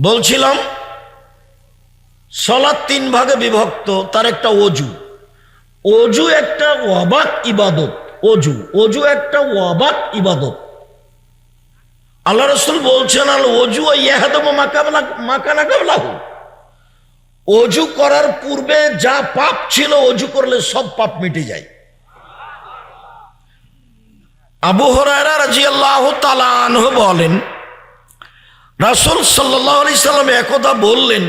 বলছিলাম সলাদ তিন ভাগে বিভক্ত, তার একটা অজু। অজু একটা অবাক ইবাদত, অজু। অজু একটা অবাক ইবাদত। আল্লাহ রসুল বলছেন, আল অজু ইয়াহাদম মাকাবলা মাকানা কাবলাহু। অজু করার পূর্বে যা পাপ ছিল, অজু করলে সব পাপ মিটে যায়। আবু হরায়রা রাজিয়াল্লাহু তাআলা আনহু বলেন রাসূল আলাইহি সাল্লাম একদা বললেন,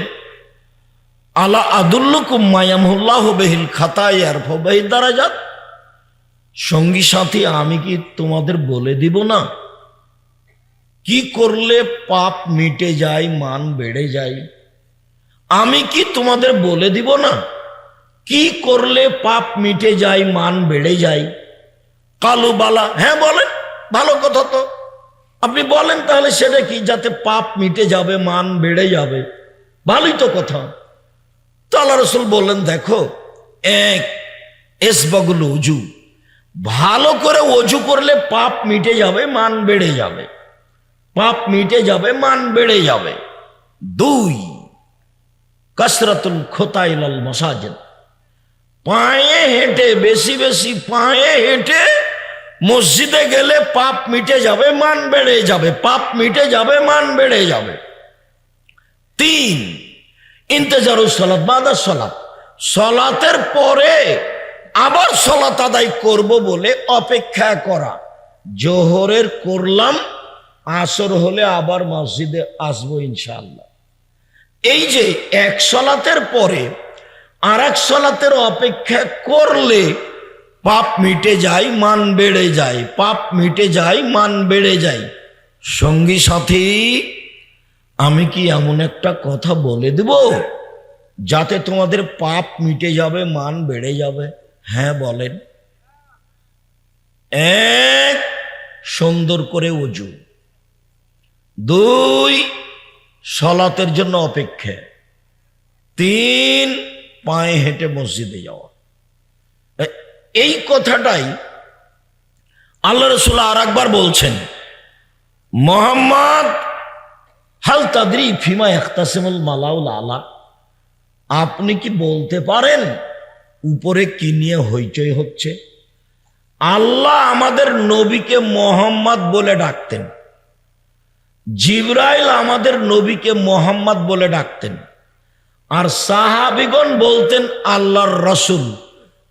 আলা আদুল্লুকুম মায়ামহুল্লাহ বেহিল খাতায়ার ফবাহি দারাজাত? সঙ্গী সাথী, আমি কি তোমাদের বলে দিব না? কি করলে পাপ মিটে যায়, মান বেড়ে যায়? আমি কি তোমাদের বলে দিব না? কি করলে পাপ মিটে যায়, মান বেড়ে যায়? কালু বালা হ্যাঁ বলেন, ভালো কথা তো। আপনি বলেন তাহলে সেটা কি? যাতে পাপ মিটে যাবে, মান বেড়ে যাবে। ভালোই তো কথা। তো আল্লাহ রসুল বললেন, দেখো, এক এস এসবাগুল অজু ভালো করে অজু করলে পাপ মিটে যাবে, মান বেড়ে যাবে। পাপ মিটে যাবে, মান বেড়ে যাবে। দুই, কসরতুল খোতাইলাল মসাজেদ। পায়ে হেঁটে, বেশি বেশি পায়ে হেঁটে মসজিদে গেলে পাপ মিটে যাবে, মান বেড়ে যাবে। পাপ মিটে যাবে, মান বেড়ে যাবে। তিন ইন্তেজারুল সলাৎ বাদার সলাৎ সলাতের পরে আবার সলাত আদায় করব বলে অপেক্ষা করা। জোহরের করলাম, আসর হলে আবার মসজিদে আসব ইনশাল্লাহ এই যে এক সলাতের পরে আর এক সলাতের অপেক্ষা করলে পাপ মিটে যায়, মান বেড়ে যায়। পাপ মিটে যায়, মান বেড়ে যায়। সঙ্গী সাথী, আমি কি এমন একটা কথা বলে দেব? যাতে তোমাদের পাপ মিটে যাবে, মান বেড়ে যাবে। হ্যাঁ বলেন। এক, সুন্দর করে উজু। দুই, সলাতের জন্য অপেক্ষা। তিন, পায়ে হেঁটে মসজিদে যাওয়া। এই কথাটাই আল্লাহ রসুল আর একবার বলছেন, মোহাম্মদ, হাল তাদরি ফিমা একতাসিমুল মালাউল আলা। আপনি কি বলতে পারেন, উপরে কি নিয়ে হইচই হচ্ছে? আল্লাহ আমাদের নবীকে মোহাম্মদ বলে ডাকতেন। জিব্রাইল আমাদের নবীকে মোহাম্মদ বলে ডাকতেন। আর সাহাবিগণ বলতেন, আল্লাহর রসুল।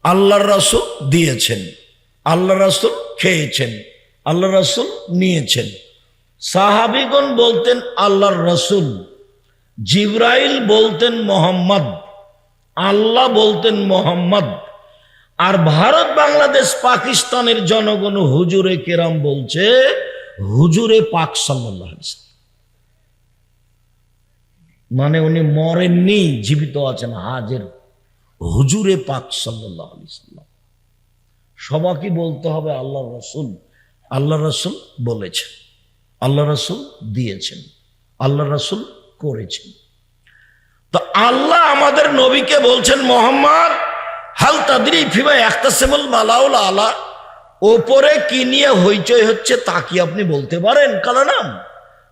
আল্লাহর রসুল দিয়েছেন। আল্লাহ রসুল খেয়েছেন। আল্লাহ রসুল নিয়েছেন। সাহাবিগণ বলতেন, আল্লাহর রসুল। জিব্রাইল বলতেন, মোহাম্মদ। আল্লাহ বলতেন, মোহাম্মদ। আর ভারত, বাংলাদেশ, পাকিস্তানের জনগণ, হুজুরে কেরাম বলছে, হুজুরে পাক সাল্লাহ মানে উনি মরেননি, জীবিত আছেন, হাজের। হুজুরে পাক সাল্লাহ সাল্লাম। সবাইকে বলতে হবে আল্লাহ রসুল আল্লাহ রসুল বলেছেন আল্লাহ রসুল দিয়েছেন আল্লাহ রসুল করেছেন। তো আল্লাহ আমাদের নবীকে বলছেন, মোহাম্মদ, হাল তাদরি ফিমা একতাসেমুল মালাউল আলা। ওপরে কি নিয়ে হইচই হচ্ছে তা কি আপনি বলতে পারেন? নাম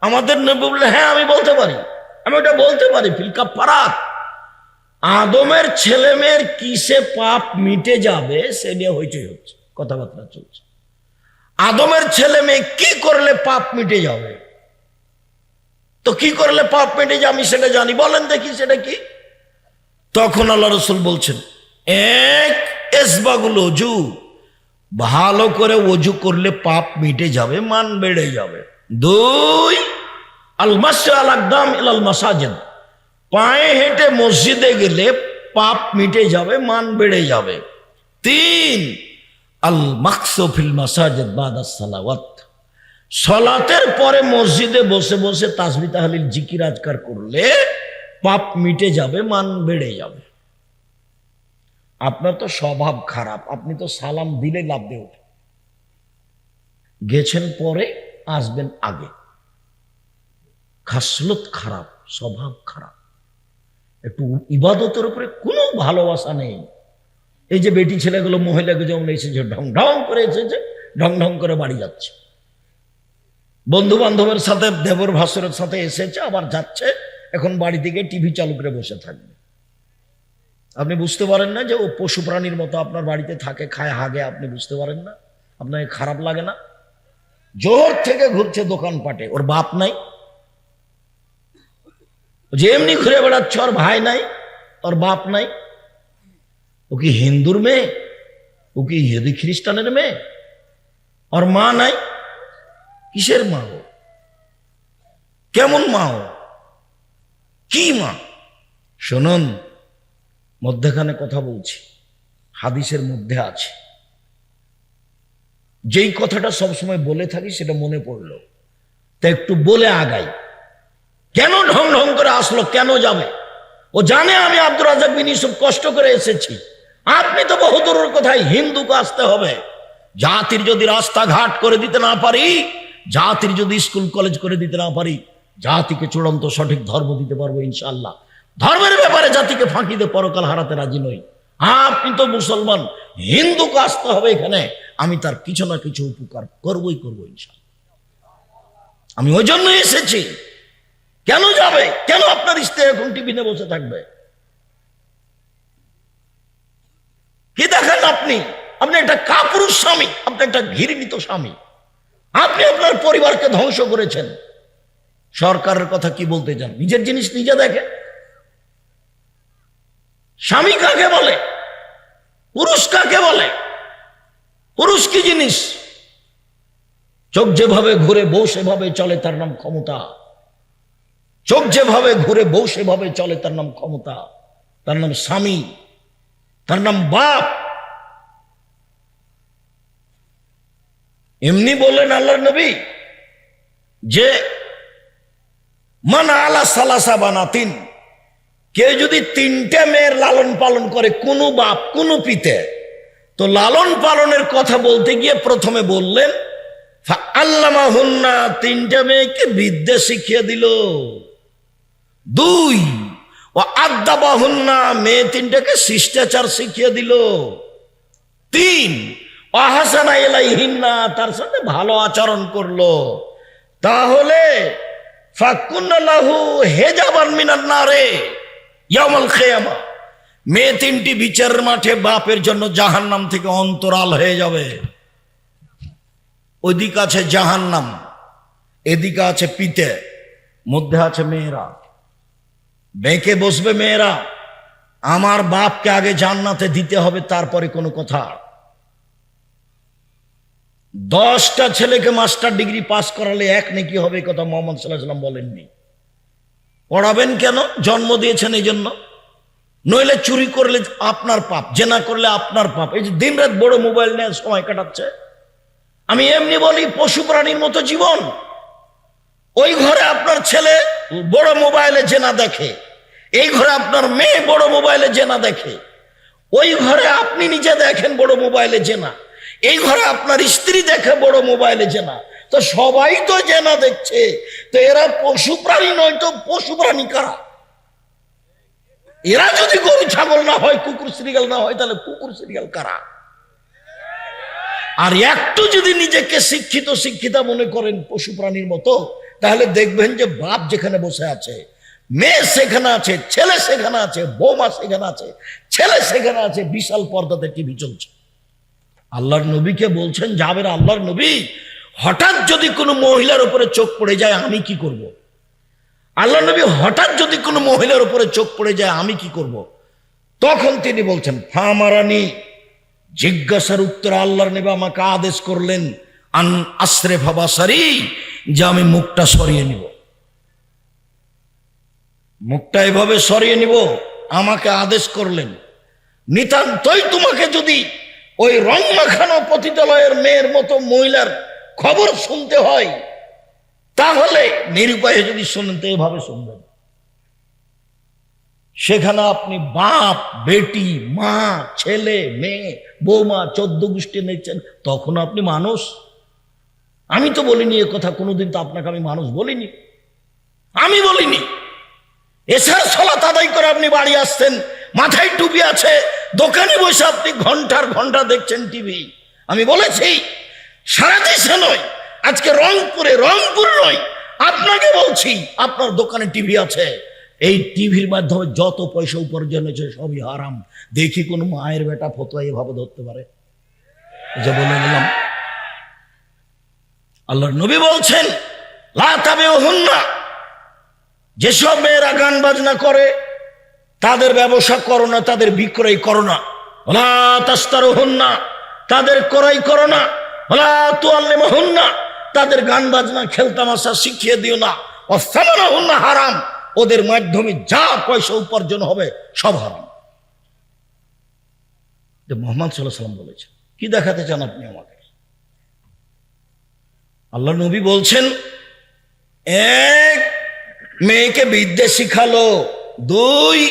আমাদের নবী বললেন হ্যাঁ আমি বলতে পারি। আমি ওটা বলতে পারি, ফিলকা পারাত। আদমের ছেলে মেয়ের কিসে পাপ মিটে যাবে, সে নিয়ে হইচই হচ্ছে, কথাবার্তা চলছে। আদমের ছেলে মেয়ে কি করলে পাপ মিটে যাবে? তো কি করলে পাপ মিটে যাবে আমি সেটা জানি, বলেন দেখি সেটা কি? তখন আল্লাহ রসুল বলছেন, এক এসবাগুল অজু, ভালো করে অজু করলে পাপ মিটে যাবে, মান বেড়ে যাবে। দুই আল মাসে আল আকদাম ইলাল মাসাজেদ পায়ে হেঁটে মসজিদে গেলে পাপ মিটে যাবে, মান বেড়ে যাবে। তিন, আল মাকসফিল মাসাজেদ বাদা সালাওয়াত। সলাতের পরে মসজিদে বসে বসে তাসবি তাহলিল জিকির আজকার করলে পাপ মিটে যাবে, মান বেড়ে যাবে। আপনার তো স্বভাব খারাপ, আপনি তো সালাম দিলে লাভ দিয়ে ওঠে গেছেন পরে, আসবেন আগে। খাসলত খারাপ, স্বভাব খারাপ। একটু ইবাদতের উপরে কোনো ভালোবাসা নেই। এই যে বেটি ছেলেগুলো মহিলাকে যেমন এসেছে, ঢং ঢং করে এসেছে, ঢং ঢং করে বাড়ি যাচ্ছে। বন্ধু বান্ধবের সাথে, দেবর ভাসুরের সাথে এসেছে, আবার যাচ্ছে, এখন বাড়ি থেকে টিভি চালু করে বসে থাকবে। আপনি বুঝতে পারেন না যে ও পশু প্রাণীর মতো আপনার বাড়িতে থাকে, খায়, হাগে, আপনি বুঝতে পারেন না। আপনাকে খারাপ লাগে না। জোর থেকে ঘুরছে দোকানপাটে, ওর বাপ নাই। যে এমনি ঘুরে বেড়াচ্ছে ওর ভাই নাই ওর বাপ নাই। ও কি হিন্দুর মেয়ে? ও কি ইহুদি খ্রিস্টানের মেয়ে? ওর মা নাই? কিসের মা ও? কেমন মা ও? কি মা? শুনুন, মধ্যখানে কথা বলছি, হাদিসের মধ্যে আছে। যেই কথাটা সবসময় বলে থাকি, সেটা মনে পড়ল। তা একটু বলে আগাই। কেন ঢং ঢং করে আসলো? কেন যাবে? ও জানে আমি আব্দুর রাজাক বিন ইউসুফ কষ্ট করে এসেছি। আপনি তো বহুদূরের কোথায় হিন্দুকে আসতে হবে। জাতির যদি রাস্তাঘাট করে দিতে না পারি, জাতির যদি স্কুল, কলেজ করে দিতে না পারি, জাতিকে চূড়ান্ত সঠিক ধর্ম দিতে পারব ইনশাল্লাহ ধর্মের ব্যাপারে জাতিকে ফাঁকি দিয়ে পরকাল হারাতে রাজি নই। আপনি তো মুসলমান, হিন্দুকে আসতে হবে এখানে। আমি তার কিছু না কিছু উপকার করবই করব ইনশাল্লাহ আমি ওই জন্যই এসেছি। কেন যাবে? কেন আপনার স্ত্রী এখন টিভিতে বসে থাকবে? কি দেখেন আপনি? আপনি একটা কাপুরুষ স্বামী, আপনি একটা ঘৃণিত স্বামী। আপনি আপনার পরিবারকে ধ্বংস করেছেন। সরকারের কথা কি বলতে চান? নিজের জিনিস নিজে দেখে। স্বামী কাকে বলে? পুরুষ কাকে বলে? পুরুষ কি জিনিস? চোখ যেভাবে ঘুরে বউ সেভাবে চলে, তার নাম ক্ষমতা। চোখ যেভাবে ঘুরে বউ সেভাবে চলে, তার নাম ক্ষমতা, তার নাম স্বামী, তার নাম বাপ। এমনি বললেন আল্লাহ নবী যে, মান আলা সালাসা বানাতিন। কেউ যদি তিনটে মেয়ের লালন পালন করে, কোনো বাপ, কোনো পিতে, তো লালন পালনের কথা বলতে গিয়ে প্রথমে বললেন আল্লামা হুন্না তিনটা মেয়েকে বিদ্যা শিখিয়ে দিল। দুই ও আদ্যা বাহুন্না মেয়ে তিনটাকে শিষ্টাচার শিখিয়ে দিল। তিন অহাসানা এলাইহিন্না তার সাথে ভালো আচরণ করল। তাহলে ফাকুন্নালাহু হেজাবান মিনার নারে ইয়ামাল খেয়ামা। মেয়ে তিনটি বিচারের মাঠে বাপের জন্য জাহান্নাম থেকে অন্তরাল হয়ে যাবে। ওইদিকে আছে জাহান্নাম, এদিকে আছে পিতে, মধ্যে আছে মেয়েরা। বেঁকে বসবে মেয়েরা। আমার বাপকে আগে জান্নাতে দিতে হবে, তারপরে কোনো কথা। দশটা ছেলেকে মাস্টার ডিগ্রি পাস করালে এক নাকি হবে কথা মোহাম্মদ সাল্লাহ সাল্লাম বলেননি। পড়াবেন কেন? জন্ম দিয়েছেন এই জন্য নইলে চুরি করলে আপনার পাপ, জেনা করলে আপনার পাপ। এই যে দিন রাত বড় মোবাইল নিয়ে সময় কাটাচ্ছে। আমি এমনি বলি, পশু প্রাণীর মতো জীবন। ওই ঘরে আপনার ছেলে বড় মোবাইলে জেনা দেখে। এই ঘরে আপনার মেয়ে বড় মোবাইলে জেনা দেখে। ওই ঘরে আপনি নিজে দেখেন বড় মোবাইলে জেনা। এই ঘরে আপনার স্ত্রী দেখে বড় মোবাইলে জেনা। তো সবাই তো জেনা দেখছে। তো এরা পশু প্রাণী নয় তো পশু প্রাণী কারা? এরা যদি গরু, ছাগল না হয়, কুকুর, সিরিয়াল না হয়, তাহলে কুকুর, সিরিয়াল কারা? আর একটু যদি নিজেকে শিক্ষিত, শিক্ষিতা মনে করেন পশু প্রাণীর মতো তাহলে দেখবেন যে বাপ যেখানে বসে আছে, মেয়ে সেখানে আছে, ছেলে সেখানে আছে, বৌমা সেখানে আছে, ছেলে সেখানে আছে, বিশাল পর্দাতে টিভি চলছে আল্লাহর নবীকে বলছেন যাবের আল্লাহর নবী, হঠাৎ যদি কোনো মহিলার উপরে চোখ পড়ে যায়, আমি কি করব। আল্লাহ নবী হঠাৎ যদি কোনো মহিলার উপরে চোখ পড়ে যায়, আমি কি করব। তখন তিনি বলছেন, ফামারানি, জিজ্ঞাসার উত্তর আল্লাহর নবী আমাকে আদেশ করলেন, আন আশ্রে ভাবা সারি যে আমি মুখটা সরিয়ে নিব। মুখটা এভাবে সরিয়ে নিব, আমাকে আদেশ করলেন, নিতান্তই তোমাকে যদি ওই রং মাখানো পতিতালয়ের মেয়ের মতো মহিলার খবর শুনতে হয়, তাহলে নিরুপায়ে যদি শুনেন তো এভাবে শুনবেন। সেখানে আপনি বাপ, বেটি, মা, ছেলে, মেয়ে, বৌমা, চোদ্দ গোষ্ঠী নিচ্ছেন তখন আপনি মানুষ। আমি তো বলিনি এ কথা, কোনোদিন তো আপনাকে আমি মানুষ বলিনি। আমি বলিনি। এছাড়া সলাত আদায় করে আপনি বাড়ি আসছেন, মাথায় টুপি আছে, দোকানে বসে আপনি ঘণ্টার ঘণ্টা দেখছেন টিভি। আমি বলেছি, সারা দেশে নয়, আজকে রংপুরে, রংপুর নয়, আপনাকে বলছি, আপনার দোকানে টিভি আছে। এই টিভির মাধ্যমে যত পয়সা উপার্জন হয়েছে, সবই হারাম। দেখি কোন মায়ের বেটা ফতোয়া এভাবে ধরতে পারে। যে বলে গেলাম আল্লাহর নবী বলছেন লাতাবে না যেসব মেয়েরা গান বাজনা করে, তাদের ব্যবসা করো না, তাদের বিক্রয় করো না। ওলা তাস্তার হন না তাদের ক্রয় করো না। ওলা তোয়াল্লেম হন না তাদের গান বাজনা, খেলতামাশা শিখিয়ে দিও না। অস্থানা হন না হারাম। ওদের মাধ্যমে যা পয়সা উপার্জন হবে, সব হারাম। মোহাম্মদ সাল্লাহ সাল্লাম বলেছেন। কি দেখাতে চান আপনি আমাকে? আল্লাহ নবী বলছেন, এক মেয়েকে বিদ্যে শিখালো, দুই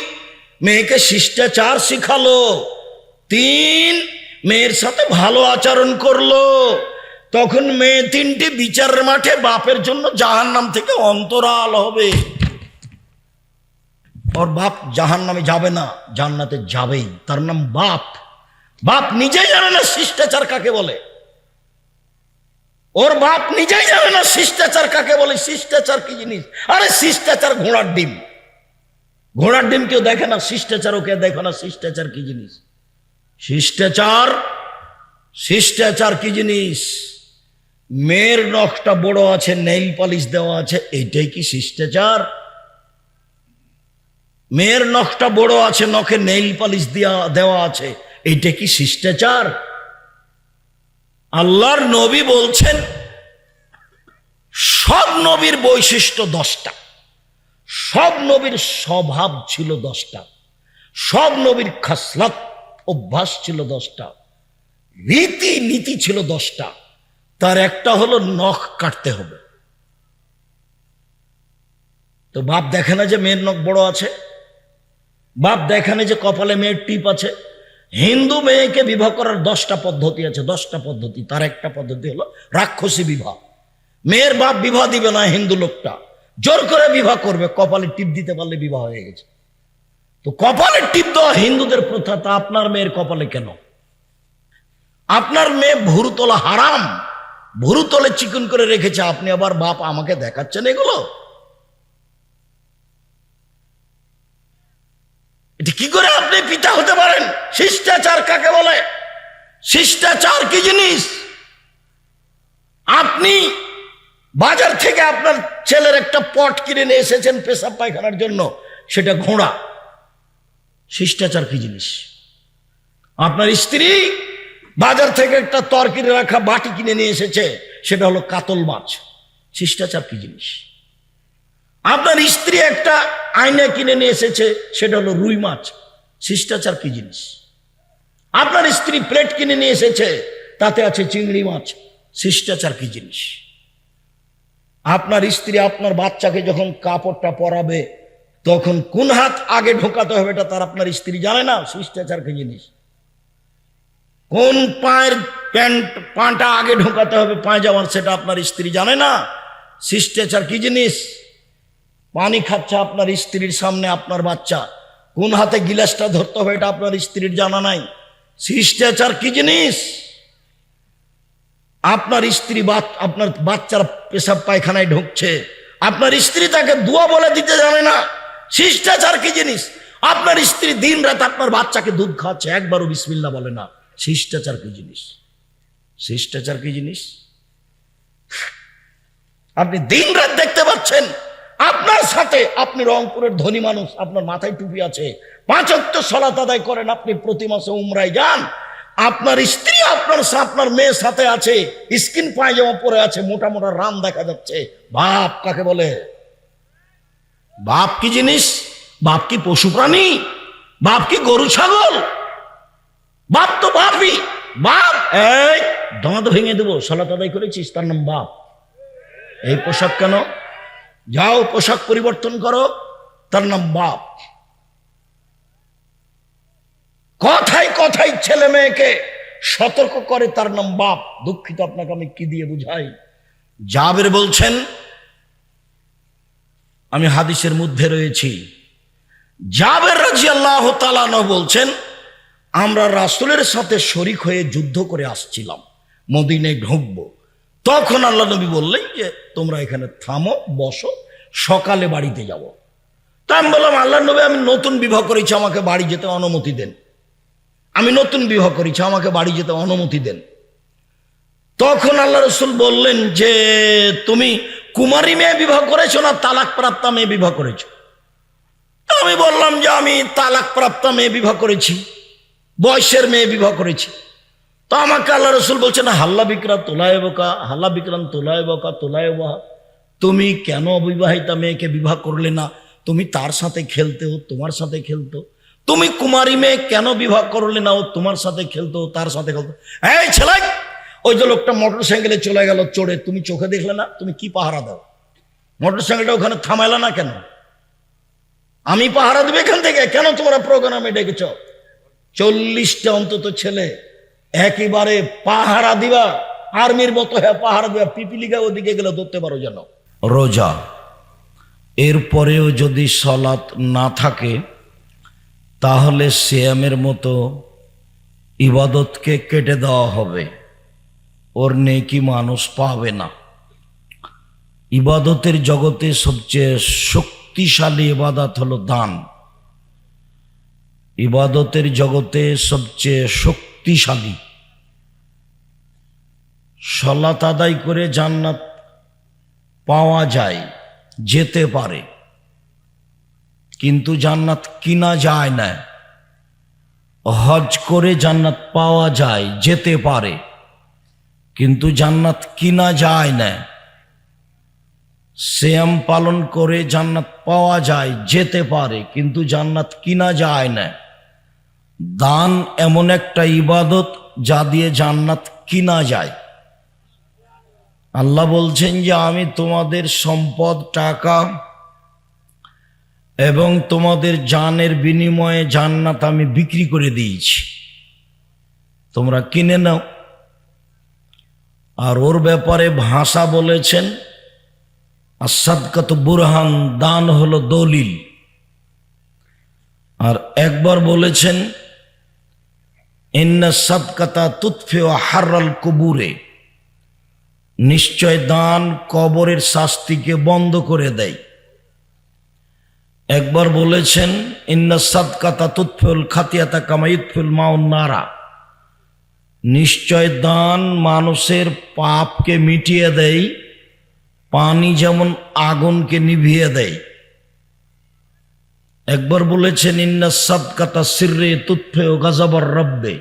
মেয়েকে শিষ্টাচার শিখালো, তিন মেয়ের সাথে ভালো আচরণ করল। তখন মেয়ে তিনটি বিচারের মাঠে বাপের জন্য জাহান নাম থেকে অন্তরাল হবে। ওর বাপ জাহান নামে যাবে না, জান্নাতে যাবেই। তার নাম বাপ। বাপ নিজেই জানে না শিষ্টাচার কাকে বলে। ওর বাপ নিজেই জানে না শিষ্টাচার কাকে বলে, শিষ্টাচার কি জিনিস? আরে শিষ্টাচার ঘোড়ার ডিম। ঘোড়ার ডিম কেউ দেখে না, শিষ্টাচার ওকে দেখে না, শিষ্টাচার কি জিনিস? শিষ্টাচার শিষ্টাচার কি জিনিস? মেয়ের নখটা বড় আছে, নেইল পালিশ দেওয়া আছে এইটাই কি শিষ্টাচার? মেয়ের নখটা বড় আছে, নখে নেইল পালিশ দেওয়া দেওয়া আছে এইটা কি শিষ্টাচার? আল্লাহর নবী বলছেন, সব নবীর বৈশিষ্ট্য দশটা। সব নবীর স্বভাব ছিল দশটা। সব নবীর খাসলাত অভ্যাস ছিল দশটা। রীতি নীতি ছিল দশটা। তার একটা হলো নখ কাটতে হবে। তো বাপ দেখে না যে মেয়ের নখ বড় আছে? বাপ দেখে না যে কপালে মেয়ের টিপ আছে? হিন্দু মেয়েকে বিবাহ করার দশটা পদ্ধতি আছে, দশটা পদ্ধতি। তার একটা পদ্ধতি হলো রাক্ষসী বিবাহ। মেয়ের বাপ বিবাহ দিবে না হিন্দু লোকটা। জোর করে বিবাহ করবে, কপালে টিপ দিতে পারলে বিবাহ হয়ে গেছে। তো কপালে টিপ দেওয়া হিন্দুদের প্রথা, তা আপনার মেয়ের কপালে কেন? আপনার মেয়ে ভুরু তোলা হারাম, ভুরু তোলে চিকন করে রেখেছে, আপনি আবার বাপ আমাকে দেখাচ্ছেন এগুলো? এটা কি করে আপনি পিতা হতে পারেন? শিষ্টাচার কাকে বলে? শিষ্টাচার কি জিনিস? আপনি বাজার থেকে আপনার ছেলের একটা পট কিনে নিয়ে এসেছেন পেশাব পায়খানার জন্য, সেটা ঘোড়া। শিষ্টাচার কি জিনিস? আপনার স্ত্রী বাজার থেকে একটা তরকিরে রাখা বাটি কিনে নিয়ে এসেছে, সেটা হলো কাতল মাছ। শিষ্টাচার কি জিনিস? আপনার স্ত্রী একটা আয়না কিনে নিয়ে এসেছে, সেটা হলো রুই মাছ। শিষ্টাচার কি জিনিস? আপনার স্ত্রী প্লেট কিনে নিয়ে এসেছে, তাতে আছে চিংড়ি মাছ। শিষ্টাচার কি জিনিস? আপনার স্ত্রী আপনার বাচ্চাকে যখন কাপড়টা পরাবে, তখন কোন হাত আগে ঢোকাতে হবে এটা তার আপনার স্ত্রী জানে না? শিষ্টাচার কি জিনিস? কোন পায়ের প্যান্ট, পাটা আগে ঢোকাতে হবে পায়জামার সেটা আপনার স্ত্রী জানে না? শিষ্টাচার কি জিনিস? পানি খাচ্ছে আপনার স্ত্রীর সামনে আপনার বাচ্চা। কোন হাতে গিলাসটা ধরতে হবে এটা আপনার স্ত্রীর জানা নাই। শিষ্টাচার কি জিনিস? আপনার স্ত্রী আপনার বাচ্চার পেশাব পায়খানায় ঢুকছে। আপনার স্ত্রী তাকে দুয়া বলে দিতে জানে না। শিষ্টাচার কি জিনিস? আপনার স্ত্রী দিন রাত আপনার বাচ্চাকে দুধ খাওয়াচ্ছে, একবারও বিসমিল্লা বলে না। শিষ্টাচার কি জিনিস? শিষ্টাচার কি জিনিস? আপনি দিন রাত দেখতে পাচ্ছেন আপনার সাথে আপনি রংপুরের ধনী মানুষ, আপনার মাথায় টুপি আছে। পাঁচক্ত সলাত আদায় করেন, আপনি প্রতি মাসে উমরায় যান। আপনার স্ত্রী, আপনার আপনার মেয়ের সাথে আছে, স্কিন পায়জামা পরে আছে, মোটা মোটা রাম দেখা যাচ্ছে। বাপ কাকে বলে? বাপ কি জিনিস? বাপ কি পশু প্রাণী? বাপ কি গরু, ছাগল? বাপ তো বাপই। বাপ, এই দাঁত ভেঙে দেবো, সলাত আদায় করেছিস, তার নাম বাপ। এই পোশাক কেন? যাও পোশাক পরিবর্তন করো, তার নাম বাপ। কথায় কথায় ছেলে মেয়েকে সতর্ক করে তার নাম বাপ। দুঃখিত আপনাকে আমি কি দিয়ে বুঝাই? জাবের বলছেন, আমি হাদিসের মধ্যে রয়েছি। জাবের রাজি আল্লাহ তালানো বলছেন, আমরা রাসুলের সাথে শরিক হয়ে যুদ্ধ করে আসছিলাম মদিনে ঢুকবো। তখন আল্লাহ নবী বললেন যে, তোমরা এখানে থামো, বসো, সকালে বাড়িতে যাব তা আমি বললাম, আল্লাহ নবী, আমি নতুন বিবাহ করেছি, আমাকে বাড়ি যেতে অনুমতি দেন। আমি নতুন বিবাহ করেছি, আমাকে বাড়ি যেতে অনুমতি দেন। তখন আল্লাহ রসুল বললেন যে, তুমি কুমারী মেয়ে বিবাহ করেছ না তালাক প্রাপ্তা মেয়ে বিবাহ করেছ? আমি বললাম যে, আমি তালাক প্রাপ্তা মেয়ে বিবাহ করেছি, বয়সের মেয়ে বিবাহ করেছি। তো আমাকে আল্লাহ রসুল বলছেন, হাল্লা বিক্রা তোলায় বোকা, হাল্লা বিক্রান তোলায় বোকা, তোলায় বাহা। তুমি কেন অবিবাহিতা মেয়েকে বিবাহ করলে না? তুমি তার সাথে খেলতে ও তোমার সাথে খেলতো। তুমি কুমারী মেয়ে কেন বিবাহ করলে না ও তোমার সাথে খেলতো তার সাথে খেলতো? এই ছেলে, ওই যে লোকটা মোটর সাইকেলে চলে গেল চড়ে, তুমি চোখে দেখলে না? তুমি কি পাহারা দাও? মোটর সাইকেলটা ওখানে থামাইলা না কেন? আমি পাহারা দেবো এখান থেকে? কেন তোমরা প্রোগ্রামে ডেকেছ? চল্লিশটা অন্তত ছেলে একেবারে পাহারা দিবা, আর্মির মতো হ্যাঁ পাহারা দিবা পিপিলিকা ওদিকে গেলে ধরতে পারো যেন। রোজা। এরপরেও যদি সলাৎ না থাকে, তাহলে সিয়ামের মতো ইবাদতকে কেটে দেওয়া হবে। ওর নেকি মানুষ পাবে না। ইবাদতের জগতে সবচেয়ে শক্তিশালী ইবাদত হলো দান। ইবাদতের জগতে সবচেয়ে শক্তিশালী সলাত আদায় করে জান্নাত পাওয়া যায়, যেতে পারে। কিন্তু জান্নাত কিনা যায় না। হজ করে জান্নাত পাওয়া যায়, যেতে পারে। কিন্তু জান্নাত কিনা যায় না। শ্যাম পালন করে জান্নাত পাওয়া যায়, যেতে পারে। কিন্তু জান্নাত কিনা যায় না। দান এমন একটা ইবাদত যা দিয়ে জান্নাত কিনা যায়। আল্লাহ বলছেন যে, আমি তোমাদের সম্পদ, টাকা এবং তোমাদের জানের বিনিময়ে জান্নাত আমি বিক্রি করে দিয়েছি। তোমরা কিনে নাও। আর ওর ব্যাপারে ভাষা বলেছেন, আসাদকাত বুরহান, দান হলো দলিল। আর একবার বলেছেন ইন্না সাদকাতা তুৎফে হার্রাল কবুরে। নিশ্চয় দান কবরের শাস্তিকে বন্ধ করে দেয়। একবার বলেছেন, ইন্না সাদকাতা তুৎফুল খাতিয়াতা কামাইতফুল মাউন নারা। নিশ্চয় দান মানুষের পাপকে মিটিয়ে দেয়, পানি যেমন আগুনকে নিভিয়ে দেয়। একবার বলেছেন, ইন্না সাদকাতা সিররে তুৎফে ও গাজাবর রব্বে।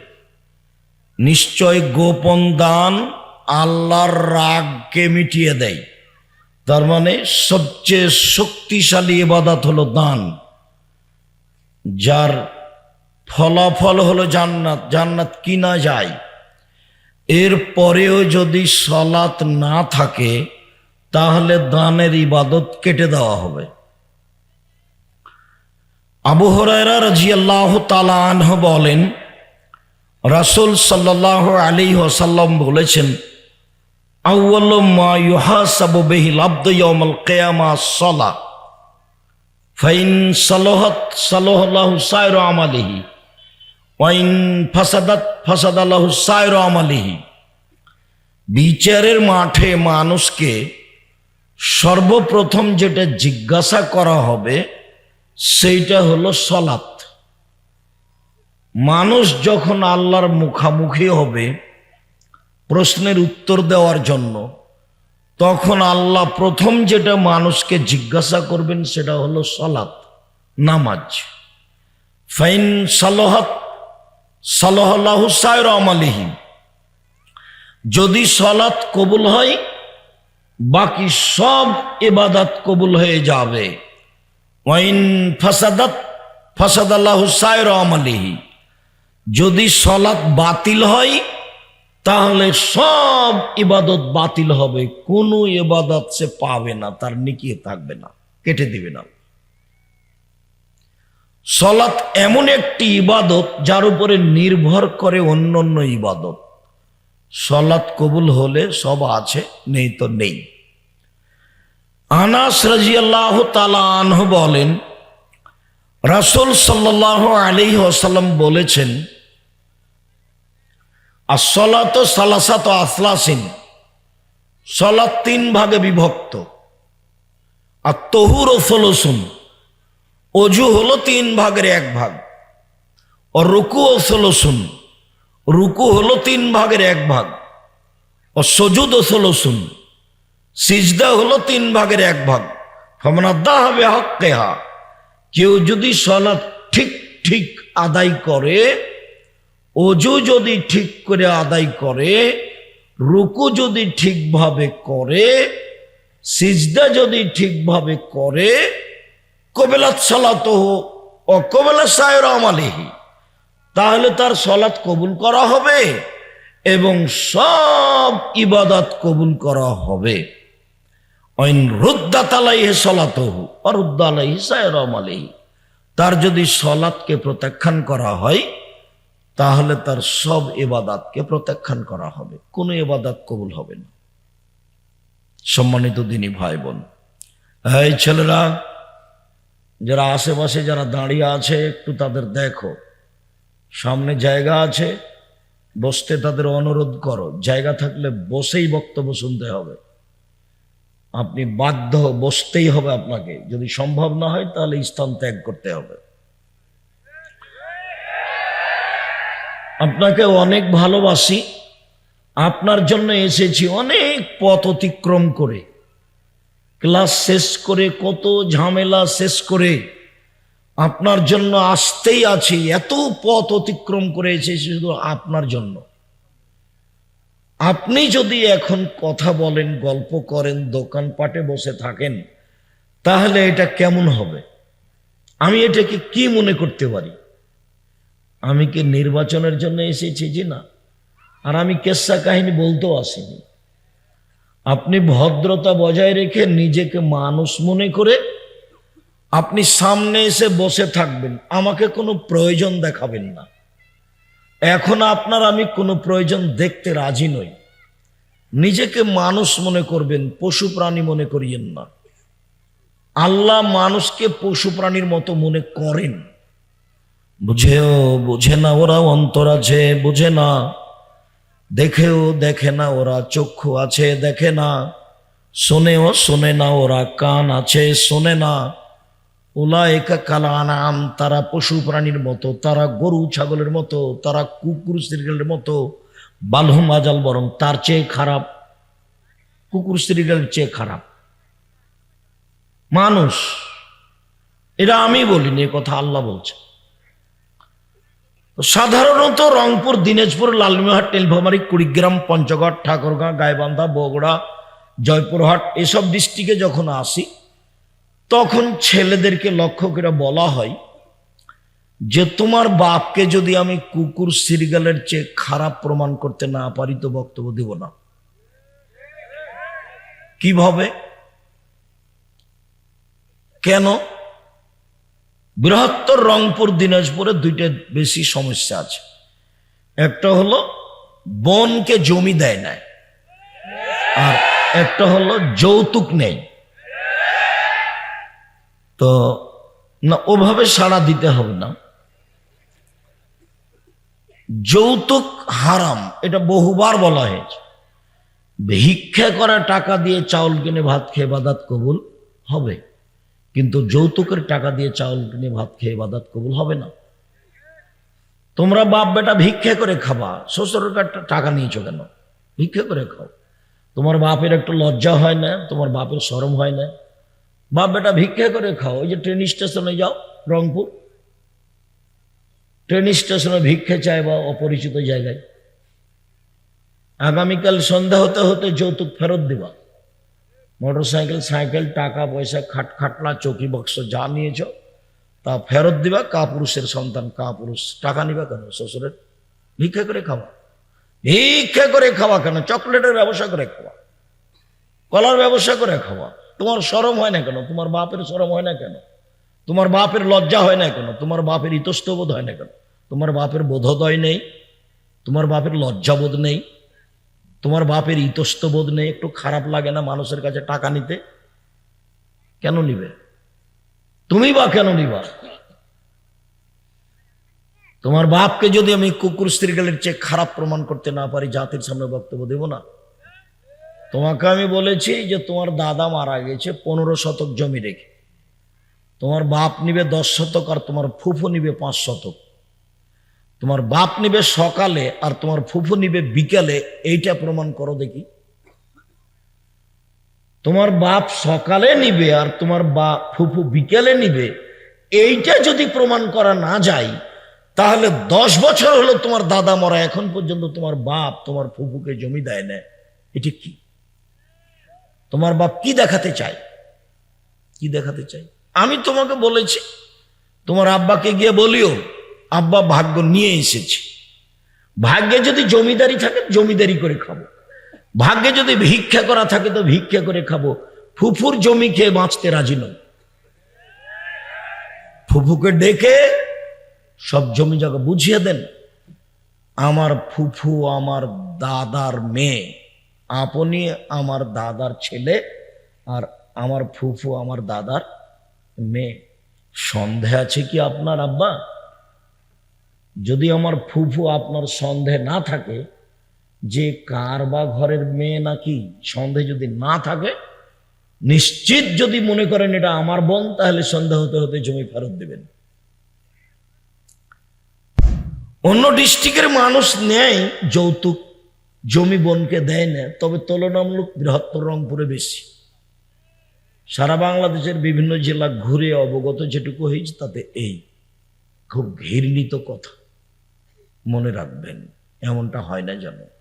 নিশ্চয় গোপন দান আল্লাহর রাগকে মিটিয়ে দেয়। তার মানে সবচেয়ে শক্তিশালী ইবাদত হলো দান। যার ফলাফল হলো জান্নাত জান্নাত কিনা যায়। এর পরেও যদি সলাত না থাকে, তাহলে দানের ইবাদত কেটে দেওয়া হবে। আবু হরাইরা রাজিয়াল্লাহ তালাহ বলেন, রাসুল সাল্লাহ আলী ওসাল্লাম বলেছেন বিচারের মাঠে মানুষকে সর্বপ্রথম যেটা জিজ্ঞাসা করা হবে সেইটা হলো সলাত। মানুষ যখন আল্লাহর মুখামুখি হবে প্রশ্নের উত্তর দেওয়ার জন্য, তখন আল্লাহ প্রথম যেটা মানুষকে জিজ্ঞাসা করবেন সেটা হলো সলাত, নামাজ। ফাইন সালহাত সায়র আমালিহি। যদি সলাৎ কবুল হয়, বাকি সব এবাদাত কবুল হয়ে যাবে। ওয়াইন ফাসাদাত ফাসাদ আল্লাহ সায়র আমালিহি। যদি সলাৎ বাতিল হয়, তাহলে সব ইবাদত বাতিল হবে। কোনো ইবাদত সে পাবে না, তার নিকিয়ে থাকবে না, কেটে দিবে না। সলাৎ এমন একটি ইবাদত যার উপরে নির্ভর করে অন্য অন্য ইবাদত। সলাৎ কবুল হলে সব আছে, নেই তো নেই। আনাস রাজিয়াল্লাহ তালাহ বলেন, রাসুল সাল্লাহ আলী আসাল্লাম বলেছেন আর সলাত সালাসাত আসলাসিন সলাত তিন ভাগে বিভক্ত। আর তহুর ও ফলসুন অজু হলো তিন ভাগের এক ভাগ। ও রুকু ও ষোলসুন রুকু হলো তিন ভাগের এক ভাগ। ও সজুদ ও ষোলসুন সিজদা হলো তিন ভাগের এক ভাগ। ফমনাদ্দা হবে হকেহা কেউ যদি সলাৎ ঠিক ঠিক আদায় করে অজু যদি ঠিক করে আদায় করে, রুকু যদি ঠিকভাবে করে, সিজদা যদি ঠিকভাবে করে, কবেলাত সলাত ও কবেলা সায়র আমালিহি। তাহলে তার সলাৎ কবুল করা হবে এবং সব ইবাদত কবুল করা হবে। ঐন রুদ্দাতালাইহে সলাতহু অরুদ্দালাইহি সায়র আমালিহি তার যদি সলাৎকে প্রত্যাখ্যান করা হয়, তাহলে তার সব এবাদাতকে প্রত্যাখ্যান করা হবে। কোনো এবাদাত কবুল হবে না। সম্মানিত দিনী ভাই বোন এই ছেলেরা যারা আশেপাশে যারা দাঁড়িয়ে আছে, একটু তাদের দেখো। সামনে জায়গা আছে, বসতে তাদের অনুরোধ করো। জায়গা থাকলে বসেই বক্তব্য শুনতে হবে। আপনি বাধ্য বসতেই হবে আপনাকে। যদি সম্ভব না হয়, তাহলে স্থান ত্যাগ করতে হবে। আপনাকে অনেক ভালোবাসি। আপনার জন্য এসেছি অনেক পথ অতিক্রম করে। ক্লাস শেষ করে, কত ঝামেলা শেষ করে, আপনার জন্য আসতেই আছি। এত পথ অতিক্রম করে এসেছি শুধু আপনার জন্য। আপনি যদি এখন কথা বলেন, গল্প করেন, দোকানপাটে বসে থাকেন, তাহলে এটা কেমন হবে? আমি এটাকে কি মনে করতে পারি? আমি কি নির্বাচনের জন্য এসেছি যে না? আর আমি কেসা কাহিনী বলতেও আসিনি। আপনি ভদ্রতা বজায় রেখে নিজেকে মানুষ মনে করে আপনি সামনে এসে বসে থাকবেন। আমাকে কোনো প্রয়োজন দেখাবেন না। এখন আপনার আমি কোনো প্রয়োজন দেখতে রাজি নই। নিজেকে মানুষ মনে করবেন, পশু প্রাণী মনে করিয়েন না। আল্লাহ মানুষকে পশু প্রাণীর মতো মনে করেন। বুঝেও বুঝে না ওরা অন্তর আছে, বুঝে না। দেখেও দেখে না ওরা চক্ষু আছে, দেখে না। শোনেও শোনে না ওরা কান আছে, শোনে না। ওলা একা কালা তারা পশু প্রাণীর মতো, তারা গরু ছাগলের মতো, তারা কুকুর শ্রীগলের মতো, বালহু মাজাল বরং তার চেয়ে খারাপ, কুকুর শ্রীগলের চেয়ে খারাপ। মানুষ, এটা আমি বলিনি এ কথা আল্লাহ বলছে। সাধারণত রংপুর, দিনাজপুর, লালমিহাট, নীলফামারী, কুড়িগ্রাম, পঞ্চগড়, ঠাকুরগাঁ, গাইবান্ধা, বগুড়া, জয়পুরহাট, এসব ডিস্ট্রিক্টে যখন আসি তখন ছেলেদেরকে লক্ষ্য করে বলা হয় যে তোমার বাপকে যদি আমি কুকুর সিরিগালের চেয়ে খারাপ প্রমাণ করতে না পারি তো বক্তব্য দেব না। কীভাবে? কেন? বৃহত্তর রংপুর, দিনাজপুরে দুইটা বেশি সমস্যা আছে। একটা হলো বনকে জমি দেয় না আর একটা হলো যৌতুক নেই। তো না, ওভাবে সাড়া দিতে হবে না। যৌতুক হারাম, এটা বহুবার বলা হয়েছে। ভিক্ষা করা টাকা দিয়ে চাউল কিনে ভাত খেয়ে বাদাত কবুল হবে, কিন্তু যৌতুকের টাকা দিয়ে চাউল কিনে ভাত খেয়ে বাদাত কবুল হবে না। তোমরা বাপ বেটা ভিক্ষা করে খাবা, শ্বশুরের টাকা নিয়েছো কেন? ভিক্ষা করে খাও। তোমার বাপের একটু লজ্জা হয় না? তোমার বাপের শরম হয় না? বাপ বেটা ভিক্ষা করে খাও। ওই যে ট্রেন স্টেশনে যাও, রংপুর। ট্রেন স্টেশনে ভিক্ষা চায় বা অপরিচিত জায়গায়। আগামীকাল সন্ধ্যা হতে হতে যৌতুক ফেরত দিবা। মোটর সাইকেল সাইকেল টাকা পয়সা, খাট খাটলা চৌকি বক্স যা নিয়েছ, তা ফেরত দিবা। কা পুরুষের সন্তান কা পুরুষ টাকা নিবা কেন? শ্বশুরের। ভিক্ষা করে খাওয়া ভিক্ষা করে খাওয়া কেন? চকলেটের ব্যবসা করে খাওয়া কলার ব্যবসা করে খাওয়া তোমার সরম হয় না কেন? তোমার বাপের সরম হয় না কেন? তোমার বাপের লজ্জা হয় না কেন? তোমার বাপের ইতস্তবোধ হয় না কেন? তোমার বাপের বোধোদয় নেই? তোমার বাপের লজ্জাবোধ নেই? তোমার বাপের ইতস্তবোধ নেই? একটু খারাপ লাগে না মানুষের কাছে টাকা নিতে? কেন নিবে? তুমি বা কেন নিবা? তোমার বাপকে যদি আমি কুকুর স্ত্রীগালের চেয়ে খারাপ প্রমাণ করতে না পারি, জাতির সামনে বক্তব্য দেব না। তোমাকে আমি বলেছি যে তোমার দাদা মারা গেছে পনেরো শতক জমি রেখে। তোমার বাপ নিবে দশ শতক আর তোমার ফুফু নিবে পাঁচ শতক। তোমার বাপ নিবে সকালে আর তোমার ফুফু নিবে বিকালে, এইটা প্রমাণ করো দেখি। তোমার বাপ সকালে নিবে আর তোমার বাপ ফুফু বিকেলে নিবে, এইটা যদি প্রমাণ করা না যায়, তাহলে দশ বছর হলো তোমার দাদা মরা, এখন পর্যন্ত তোমার বাপ তোমার ফুফুকে জমি দেয় না এটি কি? তোমার বাপ কি দেখাতে চায়? কি দেখাতে চাই আমি তোমাকে বলেছি, তোমার আব্বাকে গিয়ে বলিও, আব্বা ভাগ্য নিয়ে এসেছে। ভাগ্যে যদি জমিদারি থাকে, জমিদারি করে খাব। ভাগ্যে যদি ভিক্ষা করা থাকে, তো ভিক্ষা করে খাব। ফুফুর জমি খেয়ে বাঁচতে রাজি নয় ফুফুকে ডেকে সব জমি জায়গা বুঝিয়ে দেন। আমার ফুফু, আমার দাদার মেয়ে আপনি আমার দাদার ছেলে আর আমার ফুফু আমার দাদার মেয়ে। সন্দেহ আছে কি আপনার, আব্বা? যদি আমার ফুফু আপনার সন্দেহ না থাকে, যে কার বা ঘরের মেয়ে নাকি সন্দেহ যদি না থাকে, নিশ্চিত যদি মনে করেন এটা আমার বোন, তাহলে সন্দেহ হতে হতে জমি ফেরত দেবেন। অন্য ডিস্ট্রিক্টের মানুষ নেয় যৌতুক। জমি বনকে দেয় না, তবে তুলনামূলক বৃহত্তর রংপুরে বেশি। সারা বাংলাদেশের বিভিন্ন জেলা ঘুরে অবগত যেটুকু হয়েছে, তাতে এই খুব ঘৃণিত কথা। মনে রাখবেন, এমনটা হয় না যেন।